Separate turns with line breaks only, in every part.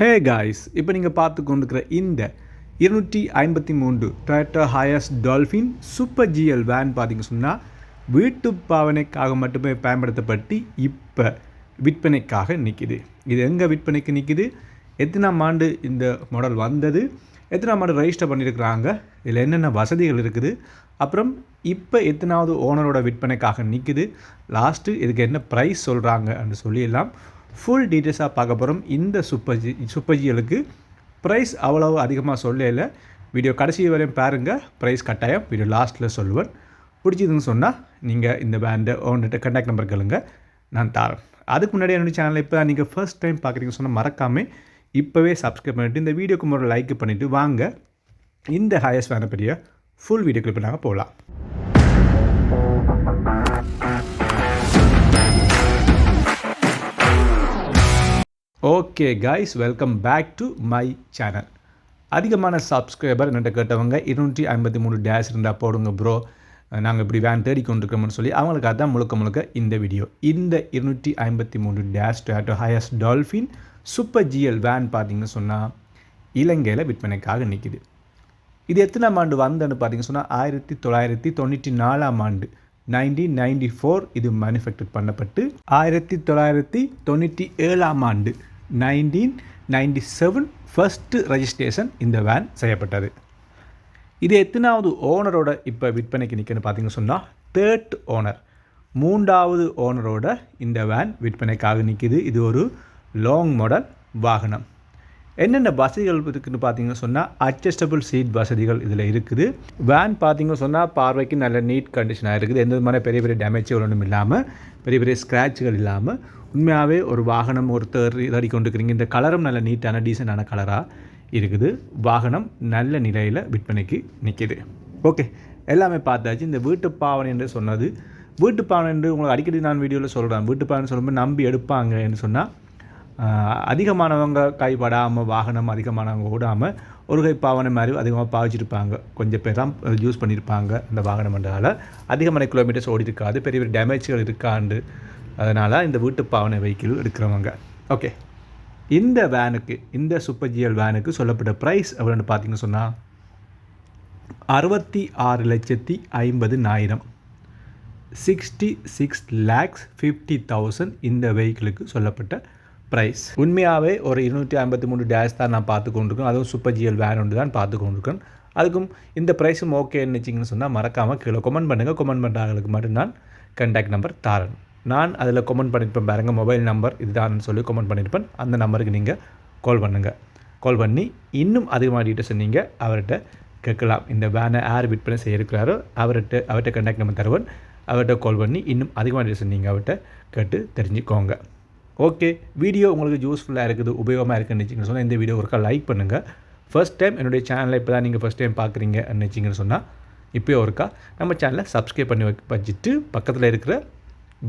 Hey guys இப்போ நீங்கள் பார்த்து கொண்டிருக்கிற இந்த இருநூற்றி ஐம்பத்தி மூன்று Toyota Hiace dolphin super GL van பார்த்திங்க சொன்னால் வீட்டு பாவனைக்காக மட்டுமே பயன்படுத்தப்பட்டு இப்போ விற்பனைக்காக நிற்கிது இது எங்கே விற்பனைக்கு நிற்கிது எத்தனாம் ஆண்டு இந்த மாடல் வந்தது? எத்தனாம் ஆண்டு ரெஜிஸ்டர் பண்ணியிருக்கிறாங்க இதில் என்னென்ன வசதிகள் இருக்குது? அப்புறம் இப்போ எத்தனாவது ஓனரோட விற்பனைக்காக நிற்கிது லாஸ்ட்டு இதுக்கு என்ன ப்ரைஸ் சொல்கிறாங்க சொல்லிடலாம் சொல்லியெல்லாம் ஃபுல் டீட்டெயில்ஸாக பார்க்க போகிறோம் இந்த சூப்பர் ஜி சூப்பர் ப்ரைஸ் அவ்வளவு அதிகமாக சொல்லல. வீடியோ கடைசி வரையும் பாருங்கள் ப்ரைஸ் கட்டாயம். வீடியோ லாஸ்ட்டில் சொல்லுவேன். பிடிச்சதுன்னு சொன்னால் நீங்கள் இந்த பேண்டை ஓன்கிட்ட கண்டாக்ட் நம்பர் கேளுங்க. நான் தரேன். அதுக்கு முன்னாடி என்னுடைய சேனலை இப்போ நீங்கள் ஃபர்ஸ்ட் டைம் பார்க்குறீங்கன்னு சொன்னால் மறக்காமல் இப்போவே சப்ஸ்கிரைப் பண்ணிவிட்டு இந்த வீடியோக்கு முறை லைக் பண்ணிவிட்டு வாங்க. இந்த ஹையஸ்ட் வேன பெரிய ஃபுல் வீடியோ கிளிப் நாங்கள் போகலாம் okay guys welcome back to my channel அதிகமான சப்ஸ்கிரைபர் என்கிட்ட கேட்டவங்க இருநூற்றி ஐம்பத்தி மூணு டேஷ் இருந்தால் போடுங்க ப்ரோ நாங்கள் இப்படி வேன் தேடி கொண்டிருக்கோம்னு சொல்லி அவங்களுக்காக தான் முழுக்க முழுக்க இந்த வீடியோ இந்த இருநூற்றி ஐம்பத்தி மூணு dash Toyota Hiace dolphin super GL van பார்த்தீங்கன்னு சொன்னால் இலங்கையில் விற்பனைக்காக நிற்கிது இது எத்தனாம் ஆண்டு வந்தன்னு பார்த்தீங்கன்னு சொன்னால் ஆயிரத்தி தொள்ளாயிரத்தி தொண்ணூற்றி நாலாம் ஆண்டு நைன்டீன் நைன்டி ஃபோர் இது மேனுஃபேக்சர் பண்ணப்பட்டு ஆயிரத்தி தொள்ளாயிரத்தி தொண்ணூற்றி ஏழாம் ஆண்டு nineteen ninety seven first registration இந்த வேன் செய்யப்பட்டது. இது எத்தனாவது ஓனரோட இப்போ விற்பனைக்கு நிற்கன்னு பார்த்தீங்கன்னு சொன்னால் தேர்ட் ஓனர் மூன்றாவது ஓனரோட இந்த வேன் விற்பனைக்காக நிற்கிது இது ஒரு லாங் மாடல் வாகனம். என்னென்ன வசதிகள் இருக்குதுன்னு பார்த்தீங்கன்னு சொன்னால் அட்ஜஸ்டபிள் சீட் வசதிகள் இதில் இருக்குது. வேன் பார்த்தீங்கன்னு சொன்னால் பார்வைக்கு நல்ல நீட் கண்டிஷனாக இருக்குது. எந்த விதமான பெரிய பெரிய டேமேஜுகள் ஒன்றும் இல்லாமல் பெரிய பெரிய ஸ்க்ராட்சுகள் இல்லாமல் உண்மையாகவே ஒரு வாகனம் ஒருத்தர் இதடி கொண்டுக்கிறீங்க இந்த கலரும் நல்ல நீட்டான டீசெண்டான கலராக இருக்குது. வாகனம் நல்ல நிலையில் விற்பனைக்கு நிற்கிது ஓகே எல்லாமே பார்த்தாச்சு. இந்த வீட்டு பாவனை என்று சொன்னது வீட்டு பாவனை என்று உங்களுக்கு அடிக்கடி நான் வீடியோவில் சொல்கிறேன் வீட்டு பாவனை சொல்லும்போது நம்பி எடுப்பாங்கன்னு சொன்னால் அதிகமானவங்க கைப்படாமல் வாகனம் அதிகமானவங்க ஓடாமல் ஒரு கை பாவனை மாதிரி அதிகமாக பாவிச்சிருப்பாங்க. கொஞ்சம் பேர் தான் யூஸ் பண்ணியிருப்பாங்க அந்த வாகனம் என்றால். அதிகமான கிலோமீட்டர்ஸ் ஓடி இருக்காது பெரிய பெரிய டேமேஜ்கள் இருக்காண்டு. அதனால் இந்த வீட்டு பாவனை வெஹிக்கிள் எடுக்கிறவங்க. ஓகே இந்த வேனுக்கு இந்த சூப்பர் ஜிஎல் வேனுக்கு சொல்லப்பட்ட ப்ரைஸ் எவ்வளோன்னு பார்த்தீங்கன்னு சொன்னால் அறுபத்தி ஆறு லட்சத்தி ஐம்பது நாயிரம். Sixty six lakhs fifty thousand இந்த வெஹிக்கிளுக்கு சொல்லப்பட்ட ப்ரைஸ் உண்மையாகவே ஒரு இருநூற்றி ஐம்பத்தி மூணு டேஷ் தான் நான் பார்த்து கொண்டிருக்கேன். அதுவும் சூப்பர் ஜிஎல் வேன் ஒன்று தான் பார்த்து கொண்டிருக்கேன். அதுக்கும் இந்த ப்ரைஸும் ஓகே நினச்சிங்கன்னு சொன்னால் மறக்காமல் கீழே கொமெண்ட் பண்ணுங்கள் கமெண்ட் பண்ணுறவங்களுக்கு மட்டும் நான் கண்டாக்ட் நம்பர் தாரன். நான் அதில் கொமெண்ட் பண்ணியிருப்பேன் பாருங்கள் மொபைல் நம்பர் இதுதான் சொல்லி கமெண்ட் பண்ணியிருப்பேன் அந்த நம்பருக்கு நீங்கள் கால் பண்ணுங்கள் கால் பண்ணி இன்னும் அதிகமாக டீட்டெயில்ஸ் நீங்கள் அவர்கிட்ட கேட்கலாம். இந்த வேனை யார் விற்பனை செய்யிருக்கிறாரோ அவர்கிட்ட அவர்கிட்ட கண்டாக்ட் நம்பர் தருவன். அவர்கிட்ட கால் பண்ணி இன்னும் அதிகமாக டீட்டெயில்ஸ் நீங்கள் அவர்கிட்ட கேட்டு தெரிஞ்சுக்கோங்க. ஓகே வீடியோ உங்களுக்கு யூஸ்ஃபுல்லாக இருக்குது உபயோகமாக இருக்குன்னு சொன்னால் இந்த வீடியோ ஒருக்கா லைக் பண்ணுங்கள் ஃபஸ்ட் டைம் என்னுடைய சேனலை இப்போ தான் நீங்கள் ஃபஸ்ட் டைம் பார்க்குறீங்க நினச்சிங்கன்னு சொன்னால் இப்போயே ஒருக்கா நம்ம சேனலை சப்ஸ்கிரைப் பண்ணி வச்சுட்டு பக்கத்தில் இருக்கிற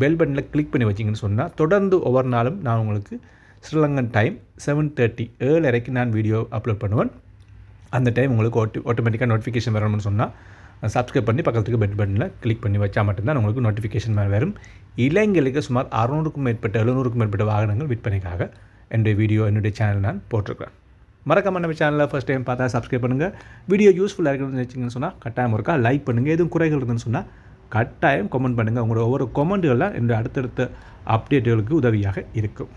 பெல் பட்டனில் கிளிக் பண்ணி வச்சிங்கன்னு சொன்னால் தொடர்ந்து ஒவ்வொரு நாளும் நான் உங்களுக்கு ஸ்ரீலங்கன் டைம் செவன் தேர்ட்டி ஏழு வரைக்கும் நான் வீடியோ அப்லோட் பண்ணுவேன். அந்த டைம் உங்களுக்கு ஆட்டோ ஆட்டோமேட்டிக்காக நோட்டிஃபிகேஷன் வரணும்னு சொன்னால் சப்ஸ்கிரைப் பண்ணி பக்கத்துக்கு பெட் பட்டனில் கிளிக் பண்ணி வச்சால் மட்டும்தான் உங்களுக்கு நோட்டிஃபிகேஷன் மேலே வரும். இளைஞர்களுக்கு சுமார் அறுநூறுக்கும் மேற்பட்ட எழுநூறுக்கும் மேற்பட்ட வாகனங்கள் விற்பனைக்காக என்னுடைய வீடியோ என்னுடைய சேனல் நான் போட்டிருக்கிறேன். மறக்காம நம்ம சேனலில் ஃபஸ்ட் டைம் பார்த்தா சப்ஸ்கிரைப் பண்ணுங்கள் வீடியோ யூஸ்ஃபுல்லாக இருக்குன்னு நினச்சிங்கன்னு சொன்னால் கட்டாயம் இருக்கா? லைக் பண்ணுங்கள் எதுவும் குறைகள் இருக்குதுன்னு சொன்னால் கட்டாயம் கமெண்ட் பண்ணுங்கள் உங்களோட ஒவ்வொரு கமெண்ட்டுகள்லாம் என்னுடைய அடுத்தடுத்த அப்டேட்டுகளுக்கு உதவியாக இருக்கும்.